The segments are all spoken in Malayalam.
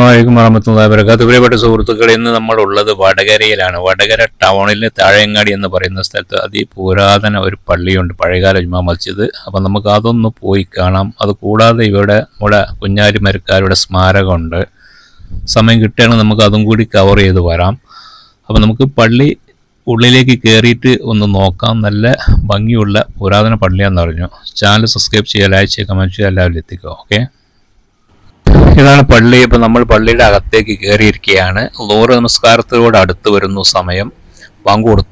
വലൈക്കും വറഹമത്തുള്ളാഹി വബറകാതുഹു. പ്രിയപ്പെട്ട സുഹൃത്തുക്കളെ ഇന്ന് നമ്മളുള്ളത് വടകരയിലാണ്. വടകര ടൗണിൽ താഴെങ്ങാടി എന്ന് പറയുന്ന സ്ഥലത്ത് അതിപുരാതന ഒരു പള്ളിയുണ്ട് പഴയകാല ജുമാ മസ്ജിദ്. അപ്പം നമുക്ക് അതൊന്ന് പോയി കാണാം. അത് കൂടാതെ ഇവിടെ നമ്മുടെ കുഞ്ഞാലിമരക്കാരുടെ സ്മാരകമുണ്ട്. സമയം കിട്ടുകയാണെങ്കിൽ നമുക്ക് അതും കൂടി കവർ ചെയ്ത് വരാം. അപ്പം നമുക്ക് പള്ളി ഉള്ളിലേക്ക് കയറിയിട്ട് ഒന്ന് നോക്കാം. നല്ല ഭംഗിയുള്ള പുരാതന പള്ളിയാണെന്ന് പറഞ്ഞു ചാനൽ സബ്സ്ക്രൈബ് ചെയ്യുക ലൈക്ക് ചെയ്യുക കമന്റ് ചെയ്യുക എല്ലാവരും എത്തിക്കുക. ഓക്കെ ഇതാണ് പള്ളി. ഇപ്പൊ നമ്മൾ പള്ളിയുടെ അകത്തേക്ക് കയറിയിരിക്കുകയാണ് ലോറ് നമസ്കാരത്തിലൂടെ അടുത്ത് വരുന്നു സമയം. പങ്കു കൊടു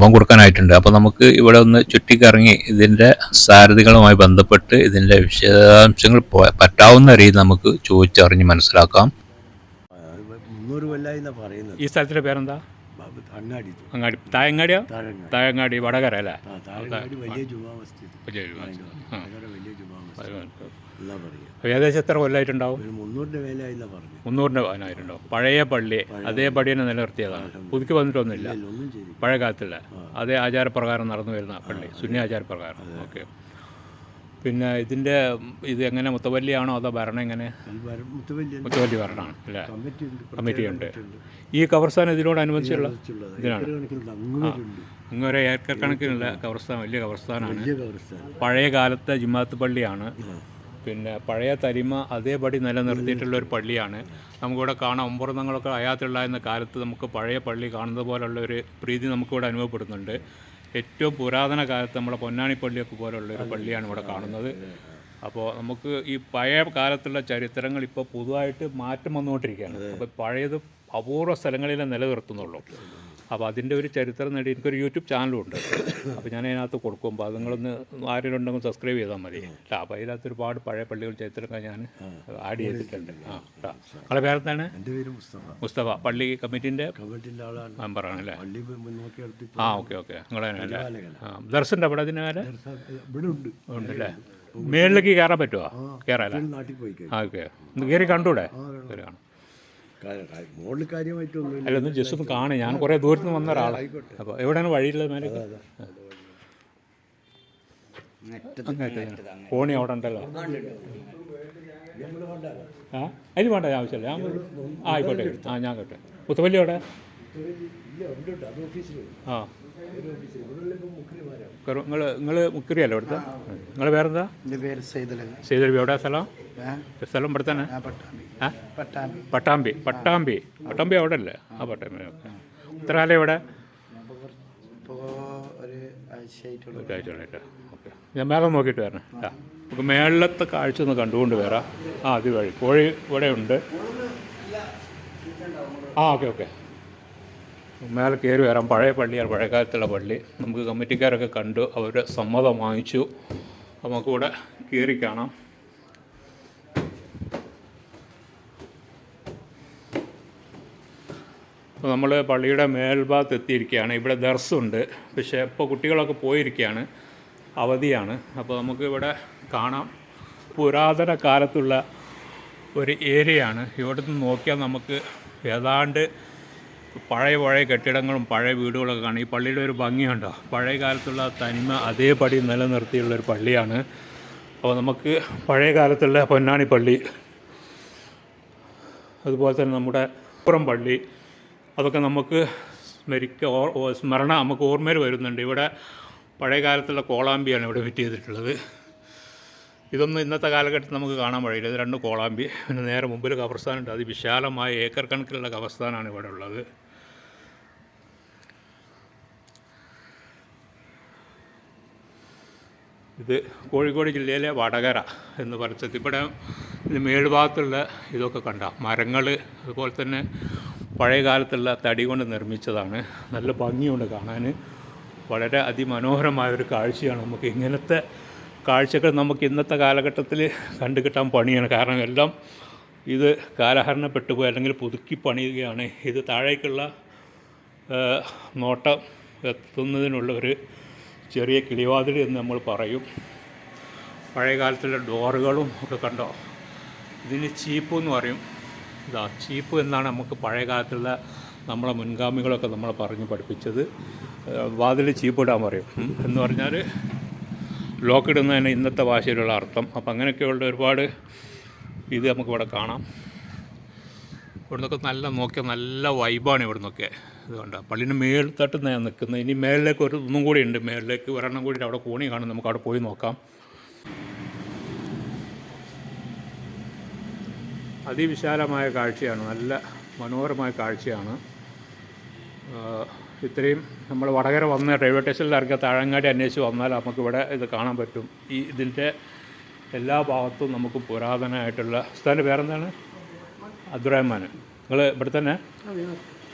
പങ്കു കൊടുക്കാനായിട്ടുണ്ട്. അപ്പൊ നമുക്ക് ഇവിടെ ഒന്ന് ചുറ്റിക്കറങ്ങി ഇതിന്റെ സാരഥികളുമായി ബന്ധപ്പെട്ട് ഇതിന്റെ വിശദാംശങ്ങൾ പറ്റാവുന്ന രീതി നമുക്ക് ചോദിച്ചറിഞ്ഞ് മനസ്സിലാക്കാം. ഈ സ്ഥലത്തിന്റെ പേരെന്താ? ബാബു അങ്ങാടി. അങ്ങാടി. തായങ്ങാടിയോ? തായങ്ങാടി വടകര അല്ലേ? വലിയ ജുമാ മസ്ജിദ്. വലിയ ജുമാ മസ്ജിദ്. എന്നാ പറയുക ഏകദേശം എത്ര കൊല്ലമായിട്ടുണ്ടാവും ഒരു മുന്നൂറിന്റെ എന്നാ പറഞ്ഞു മുന്നൂറിന്റെ പഴയ പള്ളി അതേ പള്ളി തന്നെ നിലനിർത്തിയതാണ്. പുതുക്കി വന്നിട്ടൊന്നുമില്ല. പഴയ കാലത്തില്ല അതേ ആചാരപ്രകാരം നടന്നു വരുന്ന പള്ളി സുന്നി ആചാരപ്രകാരം. ഓക്കെ. പിന്നെ ഇതിന്റെ ഇത് എങ്ങനെ മുത്തവല്ലിയാണോ അതോ ഭരണം എങ്ങനെ? മുത്തവല്ലി ഭരണമാണ് അല്ലേ? കമ്മിറ്റി ഉണ്ട് കമ്മിറ്റി ഉണ്ട് ഈ കവർസ്ഥാൻ ഇതിനോടനുബന്ധിച്ചുള്ള അനുബന്ധിച്ചുള്ള ഇതിനാണ്. ഇങ്ങനെ ഏക്കർ കണക്കിനുള്ള കവർസ്ഥാൻ വലിയ കവർസ്ഥാനാണ് പഴയ കാലത്തെ ജിമാത്ത് പള്ളിയാണ്. പിന്നെ പഴയ തരിമ അതേപടി നിലനിർത്തിയിട്ടുള്ള ഒരു പള്ളിയാണ്. നമുക്കിവിടെ കാണാം ഒമ്പറന്നങ്ങളൊക്കെ അയാത്തുള്ളായിരുന്ന കാലത്ത് നമുക്ക് പഴയ പള്ളി കാണുന്നത് പോലുള്ള ഒരു പ്രീതി നമുക്കിവിടെ അനുഭവപ്പെടുന്നുണ്ട്. ഏറ്റവും പുരാതന കാലത്ത് നമ്മുടെ പൊന്നാനി പള്ളിയൊക്കെ പോലുള്ള ഒരു പള്ളിയാണ് ഇവിടെ കാണുന്നത്. അപ്പോൾ നമുക്ക് ഈ പഴയ കാലത്തുള്ള ചരിത്രങ്ങൾ ഇപ്പോൾ പുതുതായിട്ട് മാറ്റം വന്നുകൊണ്ടിരിക്കുകയാണ്. അപ്പോൾ പഴയത് അപൂർവ സ്ഥലങ്ങളിലെ നിലനിർത്തുന്നുള്ളൂ. അപ്പോൾ അതിന്റെ ഒരു ചരിത്രം നേടി എനിക്കൊരു യൂട്യൂബ് ചാനലും ഉണ്ട് അപ്പോൾ ഞാൻ അതിനകത്ത് കൊടുക്കും. അപ്പോൾ നിങ്ങളൊന്ന് ആരെങ്കിലും ഉണ്ടെങ്കിൽ സബ്സ്ക്രൈബ് ചെയ്താൽ മതി. കേട്ടോ അപ്പോൾ അതിനകത്ത് ഒരുപാട് പഴയ പള്ളികൾ ചരിത്രമൊക്കെ ഞാൻ ആഡ് ചെയ്തിട്ടുണ്ട്. ആ കേട്ടോ നിങ്ങളെ പേരെന്താണ്? എന്റെ പേര് മുസ്തഫ. മുസ്തഫ. പള്ളി കമ്മിറ്റീന്റെ മെമ്പറാണ് അല്ലേ ആ ഓക്കെ ഓക്കെ. നിങ്ങളെ ആ ദർശന്റെ അവിടെ അതിന് മേലെ? ഉണ്ടല്ലേ? മേളിലേക്ക് കയറാൻ പറ്റുമോ കയറാല്ലേ ആ ഓക്കെ. കയറി കണ്ടൂടെ? കാണാം. കാര്യമായിട്ടൊന്നുമില്ല അല്ല ഒന്ന് ജസ്റ്റ് ഒന്ന് കാണേ. ഞാൻ കുറേ ദൂരത്ത് നിന്ന് വന്ന ഒരാളാണ് അപ്പോൾ എവിടെയാണ് വഴിയുള്ളത് മേലെ കോണി അവിടെ ഉണ്ടല്ലോ. ആ? അതിന് വേണ്ട ആവശ്യമില്ല. ഞാൻ ആ ആയിക്കോട്ടെ. ആ ഞാൻ കേട്ടെ. മുത്തവല്ലി അവിടെ? ആ. നിങ്ങൾ നിങ്ങൾ മുക്കറിയല്ലോ ഇവിടുത്തെ നിങ്ങൾ പേരെന്താ? എന്റെ പേര് സൈദലൻ ചെയ്തൊരു എവിടെ സ്ഥലം? സ്ഥലം ഇവിടെ തന്നെ ഞാൻ പട്ടാമ്പി. പട്ടാമ്പി. പട്ടാമ്പി. അവിടെ അല്ലേ ആ പട്ടാമ്പി. എവിടെ ഇവിടെ? ഓക്കെ. ഞാൻ മേലെ നോക്കിയിട്ട് വരണം. ആ. നമുക്ക് മേളത്തെ കാഴ്ച ഒന്ന് കണ്ടുകൊണ്ട് വരാം. ആ അത് വഴി കോഴി ഇവിടെ ഉണ്ട്. ആ ഓക്കെ ഓക്കെ. മേലെ കയറി വരാം. പഴയ പള്ളിയാണ്. പഴയ കാലത്തുള്ള പള്ളി. നമുക്ക് കമ്മിറ്റിക്കാരൊക്കെ കണ്ടു. അവരുടെ സമ്മതം വാങ്ങിച്ചു. നമുക്കിവിടെ കയറി കാണാം. അപ്പോൾ നമ്മൾ പള്ളിയുടെ മേൽഭാഗത്ത് എത്തിയിരിക്കുകയാണ്. ഇവിടെ ദർസുണ്ട് പക്ഷേ ഇപ്പോൾ കുട്ടികളൊക്കെ പോയിരിക്കുകയാണ്. അവധിയാണ്. അപ്പോൾ നമുക്ക് ഇവിടെ കാണാം. പുരാതന കാലത്തുള്ള ഒരു ഏരിയയാണ്. ഇവിടെ നിന്ന് നോക്കിയാൽ നമുക്ക് ഏതാണ്ട് പഴയ പഴയ കെട്ടിടങ്ങളും പഴയ വീടുകളൊക്കെ കാണും. ഈ പള്ളിയുടെ ഒരു ഭംഗിയുണ്ടോ പഴയ കാലത്തുള്ള തനിമ അതേപടി നിലനിർത്തിയുള്ള ഒരു പള്ളിയാണ്. അപ്പോൾ നമുക്ക് പഴയ കാലത്തുള്ള പൊന്നാണി പള്ളി അതുപോലെ തന്നെ നമ്മുടെ പുറം പള്ളി അതൊക്കെ നമുക്ക് സ്മരിക്ക സ്മരണ നമുക്ക് ഓർമ്മയിൽ വരുന്നുണ്ട്. ഇവിടെ പഴയ കാലത്തുള്ള കോളാമ്പിയാണ് ഇവിടെ ഫിറ്റ് ചെയ്തിട്ടുള്ളത്. ഇതൊന്നും ഇന്നത്തെ കാലഘട്ടത്തിൽ നമുക്ക് കാണാൻ വഴിയില്ല ഇത് രണ്ട് കോളാമ്പി. പിന്നെ നേരെ മുമ്പിൽ കബർസ്ഥാനുണ്ട്. അതിവിശാലമായ ഏക്കർ കണക്കിലുള്ള കബർസ്ഥാനാണ് ഇവിടെ ഉള്ളത്. ഇത് കോഴിക്കോട് ജില്ലയിലെ വടകര എന്ന് പറച്ചത് ഇവിടെ മേൽഭാഗത്തുള്ള ഇതൊക്കെ കണ്ട മരങ്ങൾ അതുപോലെ തന്നെ പഴയ കാലത്തുള്ള തടി കൊണ്ട് നിർമ്മിച്ചതാണ്. നല്ല ഭംഗിയുണ്ട് കാണാൻ വളരെ അതിമനോഹരമായ ഒരു കാഴ്ചയാണ് നമുക്ക് ഇങ്ങനത്തെ കാഴ്ചകൾ നമുക്ക് ഇന്നത്തെ കാലഘട്ടത്തിൽ കണ്ടു കിട്ടാൻ പണിയാണ്. കാരണം എല്ലാം ഇത് കാലഹരണപ്പെട്ടു പോയി അല്ലെങ്കിൽ പുതുക്കി പണിയുകയാണ്. ഇത് താഴേക്കുള്ള നോട്ടം എത്തുന്നതിനുള്ള ഒരു ചെറിയ കിളിവാതിൽ എന്ന് നമ്മൾ പറയും. പഴയ കാലത്തുള്ള ഡോറുകളും ഒക്കെ കണ്ടോ? ഇതിന് ചീപ്പ് എന്ന് പറയും. ഇതാ ചീപ്പ് എന്നാണ് നമുക്ക് പഴയ കാലത്തുള്ള നമ്മളെ മുൻഗാമികളൊക്കെ നമ്മളെ പറഞ്ഞ് പഠിപ്പിച്ചത്. വാതിൽ ചീപ്പ് ഇടാൻ പറയും. എന്ന് പറഞ്ഞാൽ ലോക്ക് ഇടുന്നതിന് ഇന്നത്തെ ഭാഷയിലുള്ള അർത്ഥം. അപ്പം അങ്ങനെയൊക്കെയുള്ള ഒരുപാട് ഇത് നമുക്കിവിടെ കാണാം. ഇവിടുന്നൊക്കെ നല്ല നോക്കിയാൽ നല്ല വൈബാണ് ഇവിടുന്നൊക്കെ. ഇതുകൊണ്ട്. പള്ളിന് മേളിൽ മേൽത്തട്ട് ഞാൻ നിൽക്കുന്നത്. ഇനി മേളിലേക്ക് ഒരു ഒന്നും കൂടി ഉണ്ട്. മേളിലേക്ക് ഒരെണ്ണം കൂടി അവിടെ കോണി കാണും. നമുക്ക് അവിടെ പോയി നോക്കാം. അതിവിശാലമായ കാഴ്ചയാണ് നല്ല മനോഹരമായ കാഴ്ചയാണ്. ഇത്രയും നമ്മൾ വടകര വന്ന് റെയിൽവേ സ്റ്റേഷനിൽ ഇറങ്ങിയ താഴങ്ങാടി അന്വേഷിച്ച് വന്നാൽ നമുക്കിവിടെ ഇത് കാണാൻ പറ്റും. ഈ ഇതിന്റെ എല്ലാ ഭാഗത്തും നമുക്ക് പുരാതനമായിട്ടുള്ള സ്ഥലം പേരെന്താണ്? അബ്ദുറഹ്മാൻ. നിങ്ങൾ ഇവിടെ തന്നെ?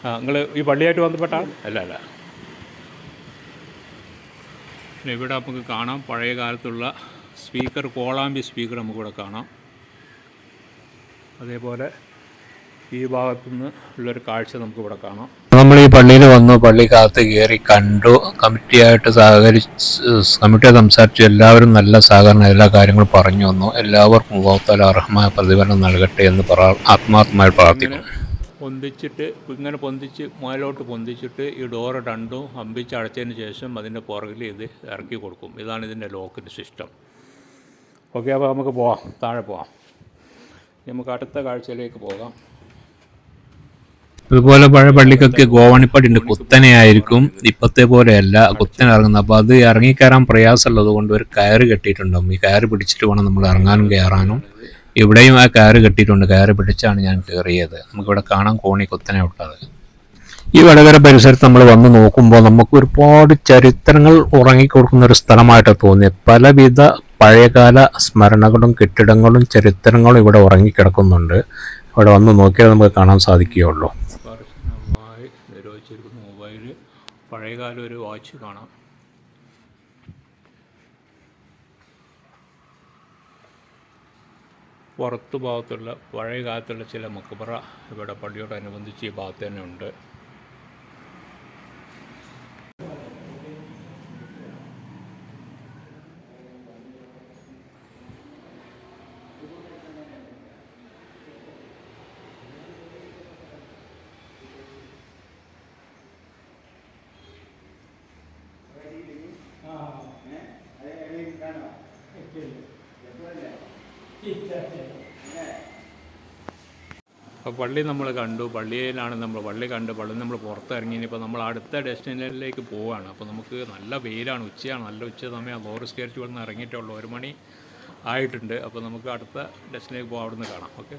ആ നിങ്ങൾ ഈ പള്ളിയായിട്ട് ബന്ധപ്പെട്ട അല്ല അല്ല. പിന്നെ ഇവിടെ നമുക്ക് കാണാം പഴയ കാലത്തുള്ള സ്പീക്കർ കോളാമ്പി സ്പീക്കർ നമുക്കിവിടെ കാണാം. അതേപോലെ ഈ ഭാഗത്തുനിന്ന് ഉള്ളൊരു കാഴ്ച നമുക്ക് ഇവിടെ കാണാം. നമ്മൾ ഈ പള്ളിയിൽ വന്നു പള്ളിക്കകത്ത് കയറി കണ്ടു. കമ്മിറ്റിയായിട്ട് സഹകരിച്ച് കമ്മിറ്റിയെ സംസാരിച്ചു. എല്ലാവരും നല്ല സഹകരണം എല്ലാ കാര്യങ്ങളും പറഞ്ഞു വന്നു. എല്ലാവർക്കും ഉപഭോക്താൽ അർഹമായ പ്രതിഫലം നൽകട്ടെ എന്ന് പറ ആത്മാർത്ഥമായി പ്രാർത്ഥിക്കുന്നു. പൊന്തിച്ചിട്ട് ഇങ്ങനെ പൊന്തിച്ച് മുകളിലോട്ട് പൊന്തിച്ചിട്ട് ഈ ഡോറ് രണ്ടും അമ്പിച്ചടച്ചതിന് ശേഷം അതിന്റെ പുറകിൽ ഇത് ഇറക്കി കൊടുക്കും. ഇതാണ് ഇതിന്റെ ലോക്കിന്റെ സിസ്റ്റം ഓക്കെ അപ്പോൾ നമുക്ക് പോവാം. താഴെ പോവാം. നമുക്ക് അടുത്ത കാഴ്ചയിലേക്ക് പോകാം. അതുപോലെ പഴയ പള്ളിക്കൊക്കെ ഗോവണിപ്പടിയുണ്ട് കുത്തനെയായിരിക്കും. ഇപ്പത്തെ പോലെയല്ല. കുത്തനെ ഇറങ്ങുന്നത്. അപ്പോൾ അത് ഇറങ്ങിക്കയറാൻ പ്രയാസമുള്ളത് കൊണ്ട് ഒരു കയറ് കെട്ടിയിട്ടുണ്ടാവും. ഈ കയറ് പിടിച്ചിട്ട് വേണം നമ്മൾ ഇറങ്ങാനും കയറാനും. ഇവിടെയും ആ കയറ് കെട്ടിയിട്ടുണ്ട്. കയറ് പിടിച്ചാണ് ഞാൻ കയറിയത്. നമുക്കിവിടെ കാണാൻ കോണി കുത്തനെ വിട്ടത് ഈ വടകര പരിസരത്ത് നമ്മൾ വന്ന് നോക്കുമ്പോൾ നമുക്ക് ഒരുപാട് ചരിത്രങ്ങൾ ഉറങ്ങിക്കൊടുക്കുന്ന ഒരു സ്ഥലമായിട്ട് തോന്നി പലവിധ പഴയകാല സ്മരണകളും കെട്ടിടങ്ങളും ചരിത്രങ്ങളും ഇവിടെ ഉറങ്ങിക്കിടക്കുന്നുണ്ട്. ഇവിടെ വന്ന് നോക്കിയാൽ നമുക്ക് കാണാൻ സാധിക്കുകയുള്ളൂ. പഴയകാല ഒരു വാച്ച് കാണാം. പുറത്തു ഭാഗത്തുള്ള പഴയ കാലത്തുള്ള ചില മക്കബറ ഇവിടെ പള്ളിയോടനുബന്ധിച്ച് ഈ ഭാഗത്ത് തന്നെ ഉണ്ട്. അപ്പോൾ പള്ളി നമ്മൾ കണ്ടു. പള്ളിയിലാണ് നമ്മൾ പള്ളി കണ്ടു പള്ളി നമ്മൾ പുറത്തിറങ്ങി. ഇനിയിപ്പോൾ നമ്മൾ അടുത്ത ഡെസ്റ്റിനേഷനിലേക്ക് പോവുകയാണ് അപ്പോൾ നമുക്ക് നല്ല വെയിലാണ്. ഉച്ചയാണ്. നല്ല ഉച്ച സമയം. ലോറി സ്കേർച്ച് വന്ന് ഇറങ്ങിയിട്ടുള്ളൂ ഒരു മണി ആയിട്ടുണ്ട്. അപ്പോൾ നമുക്ക് അടുത്ത ഡെസ്റ്റിനേക്ക് പോകാം അവിടെ നിന്ന് കാണാം. ഓക്കെ.